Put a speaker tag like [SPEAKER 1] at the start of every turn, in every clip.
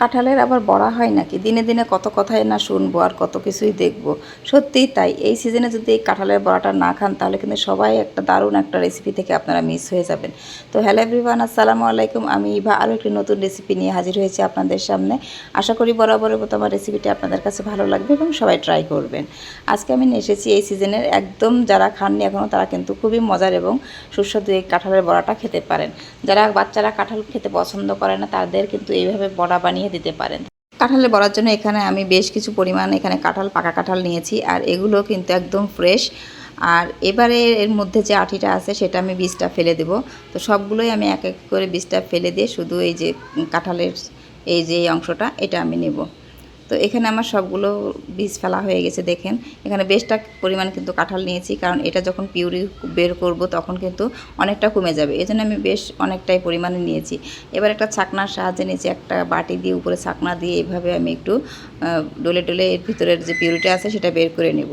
[SPEAKER 1] কাঁঠালের আবার বড়া হয় নাকি? দিনে দিনে কত কথাই না শুনব আর কত কিছুই দেখব। সত্যিই তাই। এই সিজনে যদি এই কাঁঠালের বড়াটা না খান, তাহলে কিন্তু সবাই একটা দারুণ একটা রেসিপি থেকে আপনারা মিস হয়ে যাবেন। তো হ্যালো এভরিওয়ান আসসালামু আলাইকুম। আমি ইভা, আরও একটি নতুন রেসিপি নিয়ে হাজির হয়েছি আপনাদের সামনে। আশা করি বরাবরের মতো আমার রেসিপিটি আপনাদের কাছে ভালো লাগবে এবং সবাই ট্রাই করবেন। আজকে আমি এসেছি এই সিজনের একদম যারা খাননি এখনও, তারা কিন্তু খুবই মজার এবং সুস্বাদু এই কাঁঠালের বড়াটা খেতে পারেন। যারা বাচ্চারা কাঁঠাল খেতে পছন্দ করে না, তাদের কিন্তু এইভাবে বড়া বানিয়ে দিতে পারেন। কাঁঠালে বলার জন্য এখানে আমি বেশ কিছু পরিমাণ এখানে কাঁঠাল, পাকা কাঁঠাল নিয়েছি আর এগুলো কিন্তু একদম ফ্রেশ। আর এবারে এর মধ্যে যে আঠিটা আছে সেটা আমি বীজটা ফেলে দেব। তো সবগুলোই আমি এক এক করে বীজটা ফেলে দিয়ে শুধু এই যে কাঁঠালের এই যে অংশটা, এটা আমি নেব। তো এখানে আমার সবগুলো বীজ ফেলা হয়ে গেছে, দেখেন। এখানে বেশটা পরিমাণ কিন্তু কাঁঠাল নিয়েছি, কারণ এটা যখন পিউরি বের করব তখন কিন্তু অনেকটা কমে যাবে। এই জন্য আমি বেশ অনেকটাই পরিমাণে নিয়েছি। এবার একটা ছাকনার সাহায্যে নিয়েছি, একটা বাটি দিয়ে উপরে ছাকনা দিয়ে এইভাবে আমি একটু ডলে ডলে এর ভিতরের যে পিউরিটা আছে সেটা বের করে নেব।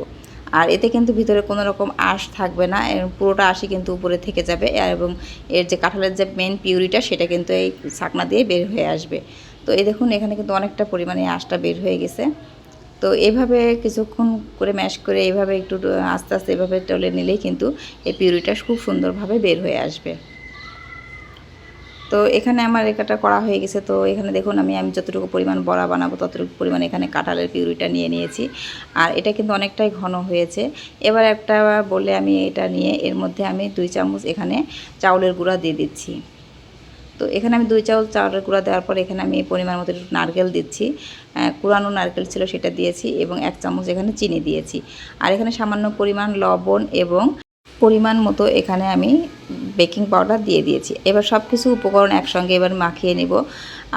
[SPEAKER 1] আর এতে কিন্তু ভিতরে কোনো রকম আঁশ থাকবে না পুরোটা আশি কিন্তু উপরে থেকে যাবে এবং এর যে কাঁঠালের যে মেন পিউরিটা সেটা কিন্তু এই ছাকনা দিয়ে বের হয়ে আসবে। তো এই দেখুন, এখানে কিন্তু অনেকটা পরিমাণে আঁশটা বের হয়ে গেছে। তো এভাবে কিছুক্ষণ করে ম্যাশ করে এভাবে একটু আস্তে আস্তে এভাবে টলে নিলেই কিন্তু এই পিউরিটা খুব সুন্দরভাবে বের হয়ে আসবে। তো এখানে আমার এটা করা হয়ে গেছে। তো এখানে দেখুন, আমি আমি যতটুকু পরিমাণ বড়া বানাবো, ততটুকু পরিমাণ এখানে কাঁঠালের পিউরিটা নিয়ে নিয়েছি। আর এটা কিন্তু অনেকটাই ঘন হয়েছে। এবার একটা বলে আমি এটা নিয়ে এর মধ্যে আমি দুই চামচ এখানে চাউলের গুঁড়া দিয়ে দিচ্ছি। তো এখানে আমি দুই চাউল, চাউলের গুঁড়া দেওয়ার পর এখানে আমি পরিমাণ মতো একটু নারকেল দিচ্ছি। কুড়ানো নারকেল ছিল সেটা দিয়েছি এবং এক চামচ এখানে চিনি দিয়েছি। আর এখানে সামান্য পরিমাণ লবণ এবং পরিমাণ মতো এখানে আমি বেকিং পাউডার দিয়ে দিয়েছি। এবার সব কিছু উপকরণ একসঙ্গে এবার মাখিয়ে নেব।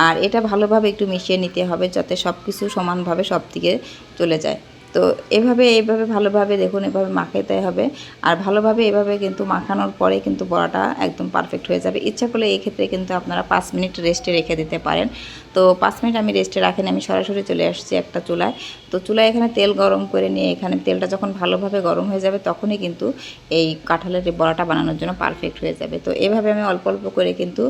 [SPEAKER 1] আর এটা ভালোভাবে একটু মিশিয়ে নিতে হবে যাতে সব কিছু সমানভাবে সব দিকে চলে যায়। তো এভাবে এইভাবে ভালোভাবে দেখুন, এভাবে মাখাইতে হবে। আর ভালোভাবে এভাবে কিন্তু মাখানোর পরে কিন্তু বড়াটা একদম পারফেক্ট হয়ে যাবে। ইচ্ছা করলে এই ক্ষেত্রে কিন্তু আপনারা পাঁচ মিনিট রেস্টে রেখে দিতে পারেন। তো পাঁচ মিনিট আমি রেস্টে রাখেন, আমি সরাসরি চলে আসছি একটা চুলায়। তো চুলায় এখানে তেল গরম করে নিয়ে এখানে তেলটা যখন ভালোভাবে গরম হয়ে যাবে তখনই কিন্তু এই কাঁঠালের বড়াটা বানানোর জন্য পারফেক্ট হয়ে যাবে। তো এভাবে আমি অল্প অল্প করে কিন্তু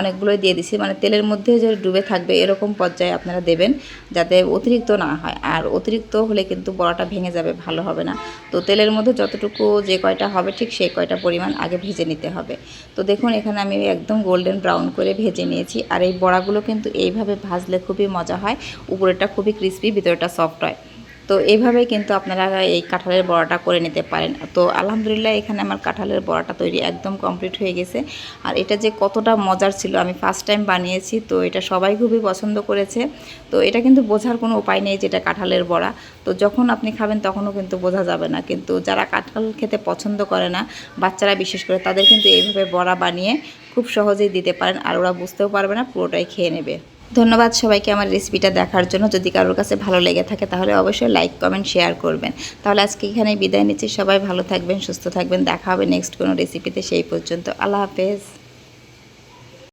[SPEAKER 1] অনেকগুলোই দিয়ে দিছি। মানে তেলের মধ্যে যে ডুবে থাকবে এরকম পর্যায়ে আপনারা দেবেন যাতে অতিরিক্ত না হয়। আর অতিরিক্ত হলে কিন্তু বড়াটা ভেঙে যাবে, ভালো হবে না। তো তেলের মধ্যে যতটুকু যে কয়টা হবে ঠিক সেই কয়টা পরিমাণ আগে ভেজে নিতে হবে। তো দেখুন, এখানে আমি একদম গোল্ডেন ব্রাউন করে ভেজে নিয়েছি। আর এই বড়াগুলো কিন্তু এইভাবে ভাজলে খুবই মজা হয়। উপরেটা খুবই ক্রিস্পি ভিতরেটা সফট হয় তো এইভাবেই কিন্তু আপনারা এই কাঁঠালের বড়াটা করে নিতে পারেন। তো আলহামদুলিল্লাহ এখানে আমার কাঁঠালের বড়াটা তৈরি একদম কমপ্লিট হয়ে গেছে। আর এটা যে কতটা মজার ছিল, আমি ফার্স্ট টাইম বানিয়েছি, তো এটা সবাই খুবই পছন্দ করেছে। তো এটা কিন্তু বোঝার কোনো উপায় নেই যেটা কাঁঠালের বড়া। তো যখন আপনি খাবেন তখনও কিন্তু বোঝা যাবে না। কিন্তু যারা কাঁঠাল খেতে পছন্দ করে না, বাচ্চারা বিশেষ করে, তাদের কিন্তু এইভাবে বড়া বানিয়ে খুব সহজেই দিতে পারেন। আর ওরা বুঝতেও পারবে না, পুরোটাই খেয়ে নেবে। ধন্যবাদ সবাইকে আমার রেসিপিটা দেখার জন্য। যদি কারোর কাছে ভালো লেগে থাকে তাহলে অবশ্যই লাইক, কমেন্ট, শেয়ার করবেন। তাহলে আজকে এখানে বিদায় নিচ্ছি। সবাই ভালো থাকবেন, সুস্থ থাকবেন। দেখা হবে নেক্সট কোনো রেসিপিতে সেই পর্যন্ত। আল্লাহ হাফেজ।